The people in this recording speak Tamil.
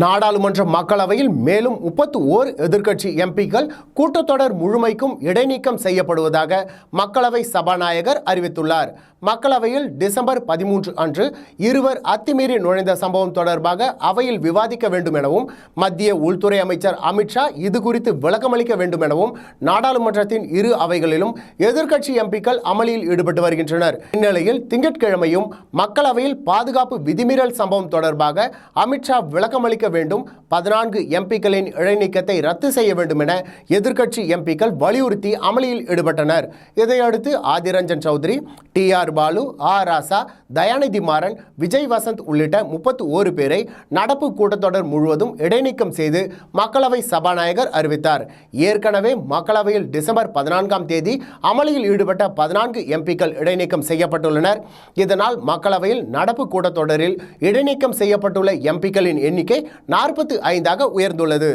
நாடாளுமன்ற மக்களவையில் மேலும் முப்பத்து ஓர் எதிர்க்கட்சி எம்பிக்கள் கூட்டத்தொடர் முழுமைக்கும் இடைநீக்கம் செய்யப்படுவதாக மக்களவை சபாநாயகர் அறிவித்துள்ளார். மக்களவையில் டிசம்பர் பதிமூன்று அன்று இருவர் அத்துமீறி நுழைந்த சம்பவம் தொடர்பாக அவையில் விவாதிக்க வேண்டும் எனவும் மத்திய உள்துறை அமைச்சர் அமித்ஷா இது குறித்து விளக்கமளிக்க வேண்டும் எனவும் நாடாளுமன்றத்தின் இரு அவைகளிலும் எதிர்க்கட்சி எம்பிக்கள் அமளியில் ஈடுபட்டு வருகின்றனர். இந்நிலையில் திங்கட்கிழமையும் மக்களவையில் பாதுகாப்பு விதிமீறல் சம்பவம் தொடர்பாக அமித்ஷா விளக்கமளிக்க வேண்டும். பதினான்கு எம்பிக்களின் இடைநீக்கத்தை ரத்து செய்ய வேண்டும் என எதிர்க்கட்சி எம்பிக்கள் வலியுறுத்தி அமளியில் ஈடுபட்டனர். இதையடுத்து Adhir Ranjan Chowdhury T R Baalu A Raja Dayanidhi Maran Vijay Vasanth உள்ளிட்ட முப்பத்தி ஓரு பேரை நடப்பு கூட்டத்தொடர் முழுவதும் இடைநீக்கம் செய்து மக்களவை சபாநாயகர் அறிவித்தார். ஏற்கனவே மக்களவையில் டிசம்பர் பதினான்காம் தேதி அமளியில் ஈடுபட்ட பதினான்கு எம்பிக்கள் இடைநீக்கம் செய்யப்பட்டுள்ளனர். இதனால் மக்களவையில் நடப்பு கூட்டத்தொடரில் இடைநீக்கம் செய்யப்பட்டுள்ள எம்பிக்களின் எண்ணிக்கை நாற்பத்து ஐந்தாக உயர்ந்துள்ளது.